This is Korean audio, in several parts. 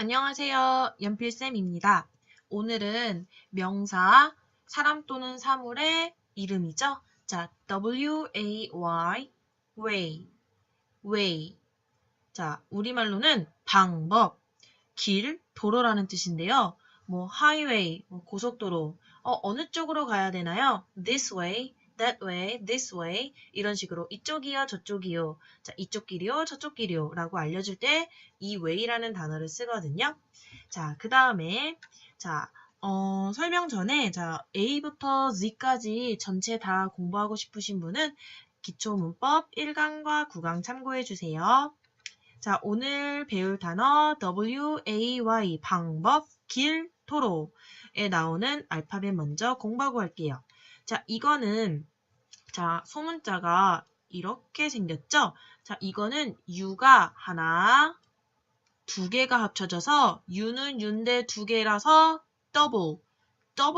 안녕하세요. 연필쌤입니다. 오늘은 명사, 사람 또는 사물의 이름이죠. 자, W-A-Y, way, way. 자, 우리말로는 방법, 길, 도로라는 뜻인데요. 뭐, highway, 뭐 고속도로, 어, 어느 쪽으로 가야 되나요? This way, that way, this way. 이런 식으로 이쪽이요, 저쪽이요. 자, 이쪽 길이요, 저쪽 길이요. 라고 알려줄 때 이 way라는 단어를 쓰거든요. 자, 그 다음에, 자, 어, 설명 전에, 자, A부터 Z까지 전체 다 공부하고 싶으신 분은 기초문법 1강과 9강 참고해주세요. 자, 오늘 배울 단어 W-A-Y, 방법, 길, 도로에 나오는 알파벳 먼저 공부하고 할게요. 자, 이거는, 자, 소문자가 이렇게 생겼죠? 자, 이거는 U가 하나, 두 개가 합쳐져서 U는 U인데 두 개라서 double,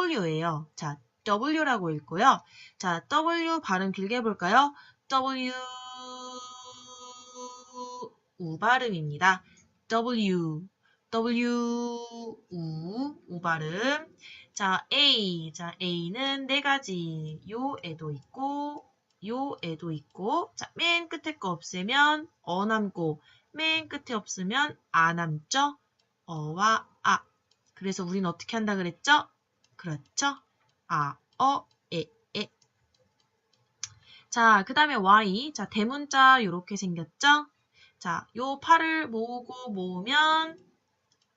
W예요. 자, W라고 읽고요. 자, W 발음 길게 해볼까요? W, U 발음입니다. W, W, U, U 발음. 자, A. 자, A는 네 가지. 요에도 있고, 요에도 있고. 자, 맨 끝에 거 없애면 어 남고, 맨 끝에 없으면 아 남죠? 어와 아. 그래서 우리는 어떻게 한다 그랬죠? 그렇죠? 아, 어, 에, 에. 자, 그 다음에 Y. 자, 대문자 요렇게 생겼죠? 자, 요 팔을 모으고 모으면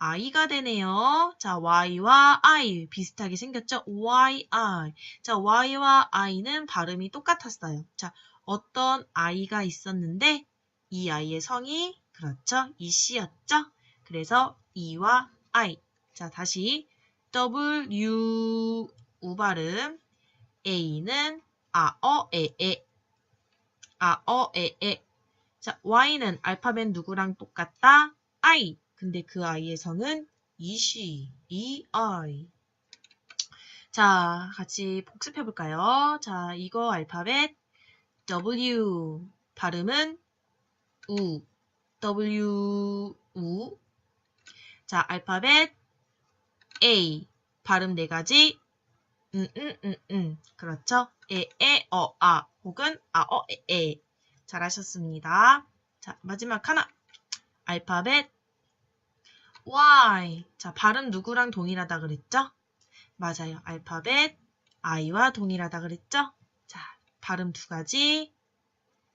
i가 되네요. 자, y와 i 비슷하게 생겼죠? y, i. 자, y와 i는 발음이 똑같았어요. 자, 어떤 i가 있었는데 이 i의 성이 그렇죠? 이 씨였죠? 그래서 e와 i. 자, 다시 w, 우 발음. a는 아, 어, 에, 에. 아, 어, 에, 에. 자, y는 알파벳 누구랑 똑같다? i. 근데 그 i의 성은 이시, ei. 자, 같이 복습해 볼까요? 자, 이거 알파벳 w 발음은 우, w 우. 자, 알파벳 a 발음 네 가지. 음, 음, 음, 음. 그렇죠? 에, 에, 어, 아. 혹은 아, 어, 에, 에. 잘하셨습니다. 자, 마지막 하나. 알파벳 Y. 자, 발음 누구랑 동일하다 그랬죠? 맞아요. 알파벳 I와 동일하다 그랬죠? 자, 발음 두 가지.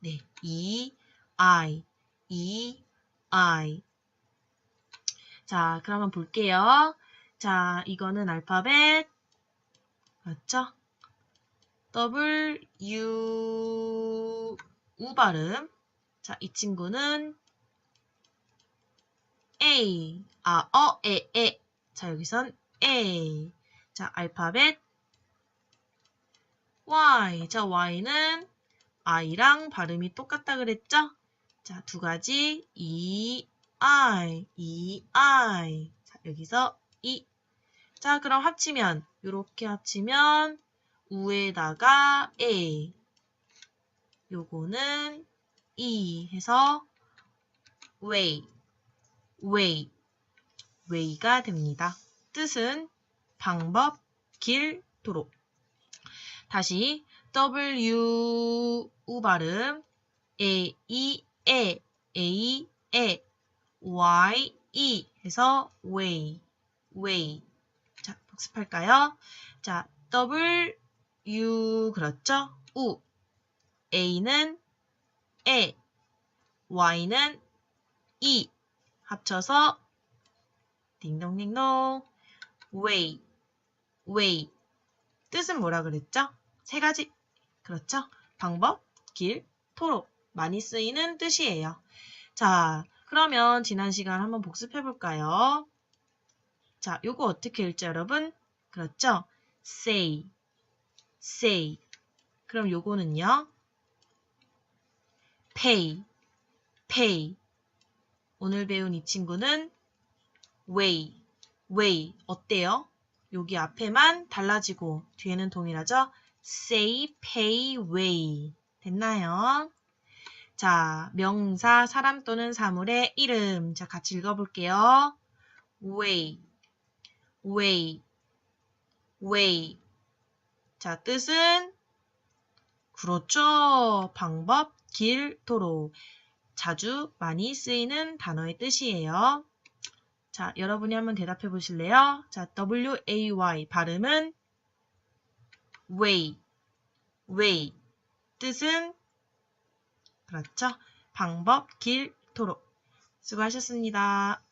네, E, I, E, I. 자, 그러면 볼게요. 자, 이거는 알파벳 맞죠? W, U, 발음. 자, 이 친구는 A. 아, 어, 에, 에. 자, 여기선 A. 자, 알파벳 Y. 자, Y는 I랑 발음이 똑같다 그랬죠? 자, 두 가지. E, I. E, I. 자, 여기서 E. 자, 그럼 합치면, 이렇게 합치면, 우에다가 A. 요거는 E 해서 way. Way, way가 됩니다. 뜻은 방법, 길, 도로. 다시 W, U 발음, A, E, 에, A, 에, Y, E 해서 way, way. 자, 복습할까요? 자, W, U 그렇죠? 우. A는 에, Y는 E. 합쳐서 딩동딩동 way, way 뜻은 뭐라 그랬죠? 세 가지 그렇죠? 방법, 길, 토로 많이 쓰이는 뜻이에요. 자, 그러면 지난 시간 한번 복습해 볼까요? 자, 요거 어떻게 읽죠, 여러분? 그렇죠? say, say. 그럼 요거는요? pay, pay. 오늘 배운 이 친구는 way, way 어때요? 여기 앞에만 달라지고 뒤에는 동일하죠? say, pay, way 됐나요? 자, 명사, 사람 또는 사물의 이름. 자, 같이 읽어볼게요. way, way, way. 자, 뜻은 그렇죠. 방법, 길, 도로. 자주 많이 쓰이는 단어의 뜻이에요. 자, 여러분이 한번 대답해 보실래요? 자, W-A-Y 발음은 way, way. 뜻은 그렇죠. 방법, 길, 도로. 수고하셨습니다.